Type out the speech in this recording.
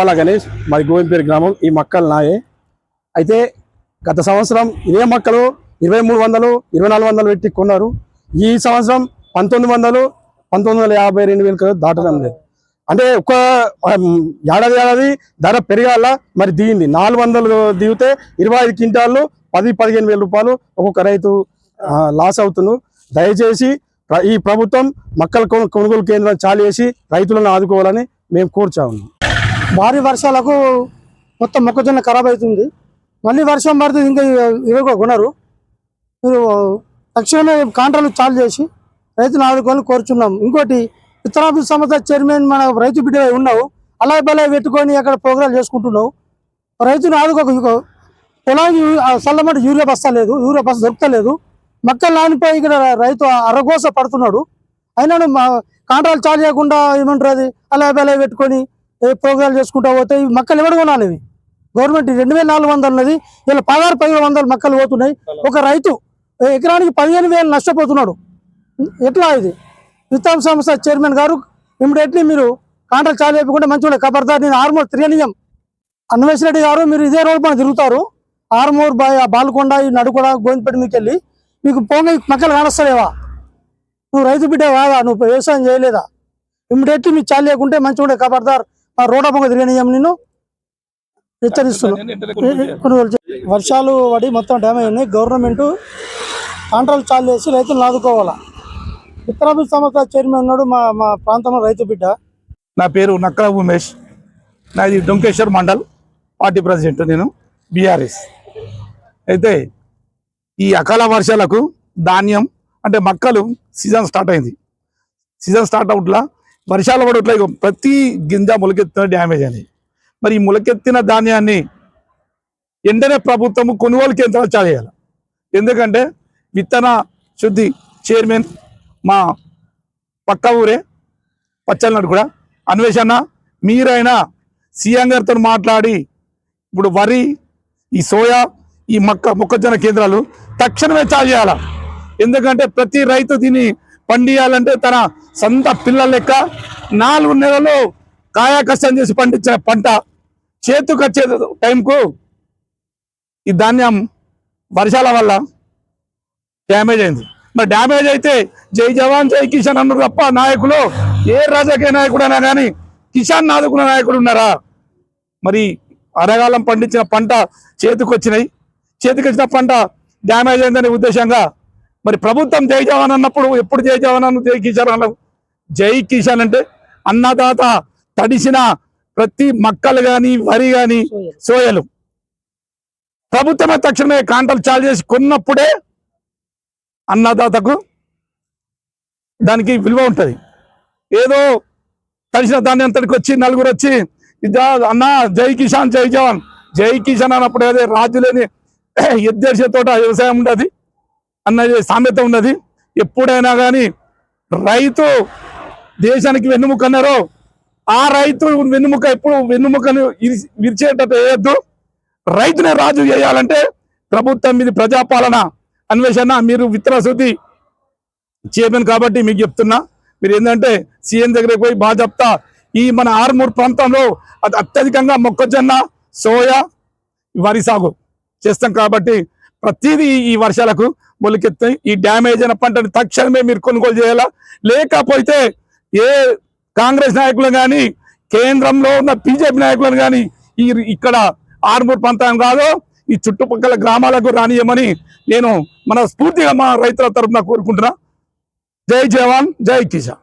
అలా గణేష్ మరి గోవింపేరు గ్రామం ఈ మొక్కలు నాయే. అయితే గత సంవత్సరం ఇదే మొక్కలు ఇరవై మూడు వందలు ఇరవై నాలుగు వందలు పెట్టి కొన్నారు. ఈ సంవత్సరం పంతొమ్మిది వందలు పంతొమ్మిది వందల యాభై రెండు వేలకు దాటడం లేదు. అంటే ఒక ఏడాది ఏడాది ధర పెరగాల మరి దిగింది. నాలుగు వందలు దిగితే ఇరవై ఐదు క్వింటాళ్ళు పది పదిహేను వేల రూపాయలు ఒక్కొక్క రైతు లాస్ అవుతున్నారు దయచేసి ఈ ప్రభుత్వం మక్కల కొను- కొనుగోలు కేంద్రం చాలు రైతులను ఆదుకోవాలని మేము కోరుచా ఉన్నాం. భారీ వర్షాలకు మొత్తం మొక్కజొన్న ఖరాబ్ అవుతుంది. మళ్ళీ వర్షం పడితే ఇంకా ఇవ్వక కొనరు. మీరు తక్షణమే కాంట్రాలు చాలు చేసి రైతులు ఆదుకోవాలని కోరుచున్నాం. ఇంకోటి విత్తనాభి సంస్థ చైర్మన్ మన రైతు బిడ్డ ఉన్నావు. అలా బలా పెట్టుకొని అక్కడ ప్రోగ్రాం చేసుకుంటున్నావు. రైతును ఆదుకోక పొలానికి చల్లమట యూరియా బస్తా లేదు యూరియా బస్తా దొరకలేదు. మొక్కలు లానిపోయి ఇక్కడ రైతు అరగోస పడుతున్నాడు. అయినా మా కాంట్రాలు చాలు చేయకుండా ఏమంటారు అది? అలా బలా పెట్టుకొని ఏ ప్రోగ్రాలు చేసుకుంటా పోతే ఈ మక్కలు ఎవడు కొనాలి ఇవి? గవర్నమెంట్ రెండు వేల నాలుగు వందలు ఉన్నది. ఇలా పదహారు పదిహేను వందలు మక్కలు పోతున్నాయి. ఒక రైతు ఎకరానికి పదిహేను వేలు నష్టపోతున్నాడు. ఎట్లా ఇది? విత్తాం సంస్థ చైర్మన్ గారు ఇమ్మీడియట్లీ మీరు కాంట్రాక్ట్ చాలు చేయకుండా మంచిగా కబర్దార్ నేను ఆర్మూర్ తిరగనీయం అన్వేష్ రెడ్డి గారు మీరు ఇదే రోడ్ పైన తిరుగుతారు. ఆర్మూర్ బాయ్ బాల్కొండ ఈ నడుకొండ గోవిందపేట మీకు వెళ్ళి మీకు పోంగ మక్కలు కానొస్తలేవా? నువ్వు రైతు బిడ్డ కాదా? నువ్వు వ్యవసాయం చేయలేదా? ఇమ్మీడియట్లీ మీకు చాలు లేకుంటే మంచిగా ఉండే ఖబర్దార్ ఆ రోడ్డు పొంగ తిరగనీయం నేను హెచ్చరిస్తున్నాను కొనుగోలు వర్షాలు పడి మొత్తం డ్యామేజ్ ఉన్నాయి గవర్నమెంట్ కాంట్రాలు చాలు చేసి రైతులను ఆదుకోవాలా? విత్తనాభివృద్ధి సంస్థ చైర్మన్ ఉన్నాడు మా మా ప్రాంతంలో రైతు బిడ్డ. నా పేరు నక్కల ఉమేష్. నాది డొంకేశ్వర్ మండల్. పార్టీ ప్రెసిడెంట్ నేను బీఆర్ఎస్. అయితే ఈ అకాల వర్షాలకు ధాన్యం అంటే మక్కలు సీజన్ స్టార్ట్ అయింది. సీజన్ స్టార్ట్ అవుట్లా వర్షాలు పడట్లేదు ప్రతి గింజ మొలకెత్తిన డ్యామేజ్ అని. మరి ఈ మొలకెత్తిన ధాన్యాన్ని వెంటనే ప్రభుత్వము కొనుగోలు కేంద్రాలు చేయాలి ఎందుకంటే విత్తన శుద్ధి చైర్మన్ మా పక్క ఊరే పచ్చలనాడు కూడా అన్వేషణ మీరైనా సీఎం గారితో మాట్లాడి ఇప్పుడు వరి ఈ సోయా ఈ మొక్క మొక్కజొన్న కేంద్రాలు తక్షణమే చాలు ఎందుకంటే ప్రతి రైతు దీన్ని పండియాలంటే తన సొంత పిల్లల లెక్క నాలుగు నెలలు కాయా కష్టం చేసి పండించిన పంట చేతికి వచ్చే టైంకు ఈ ధాన్యం వర్షాల వల్ల డ్యామేజ్ అయింది. మరి డ్యామేజ్ అయితే జై జవాన్ జై కిషన్ అన్నారు తప్ప నాయకులు ఏ రాజకీయ నాయకుడైనా కానీ కిసాన్ ఆదుకున్న నాయకుడు ఉన్నారా? మరి అరగాలం పండించిన పంట చేతికొచ్చినాయి. చేతికొచ్చిన చేతికి వచ్చిన పంట డ్యామేజ్ అయిందనే ఉద్దేశంగా మరి ప్రభుత్వం జై జవాన్ అన్నప్పుడు ఎప్పుడు జై జవాన్ అన్న జై కిసాన్ అన్నావు జై కిసాన్ అంటే అన్నదాత తడిసిన ప్రతి మక్కలు కానీ వరి కానీ సోయలు. ప్రభుత్వమే తక్షణమే కాంటలు చాలు చేసి కొన్నప్పుడే అన్నదాతకు దానికి విలువ ఉంటుంది. ఏదో తడిసిన దాన్ని అంతటికి వచ్చి నలుగురు వచ్చి అన్న జై కిసాన్ జై జవాన్ జై కిసాన్ అన్నప్పుడు అదే రాజు లేని తోట వ్యవసాయం ఉండదు. అన్నది సామెత ఉన్నది. ఎప్పుడైనా కానీ రైతు దేశానికి వెన్నుముక అన్నారో ఆ రైతు వెన్నుముక ఎప్పుడు వెన్నుముకను ఇరి- విరిచేటట్టు వేయద్దు. రైతునే రాజు చేయాలంటే ప్రభుత్వం ఇది ప్రజాపాలన అన్వేషణ మీరు విత్తన శుద్ధి కాబట్టి మీకు చెప్తున్నా. మీరు ఏంటంటే సీఎం దగ్గరికి పోయి బాగా చెప్తా. ఈ మన ఆర్మూర్ ప్రాంతంలో అది అత్యధికంగా మొక్కజొన్న సోయా వరి సాగు చేస్తాం కాబట్టి ప్రతిదీ ఈ వర్షాలకు మొలికెత్తాయి. ఈ డ్యామేజ్ అయిన పంటని తక్షణమే మీరు కొనుగోలు చేయాలా? లేకపోతే ఏ కాంగ్రెస్ నాయకులు కానీ కేంద్రంలో ఉన్న బీజేపీ నాయకులను కానీ ఈ ఇక్కడ ఆర్మూర్ ప్రాంతం కాదు ఈ చుట్టుపక్కల గ్రామాలకు రానియమని నేను మన స్ఫూర్తిగా మా రైతుల తరఫున కోరుకుంటున్నా. జై జవాన్ జై కిసాన్.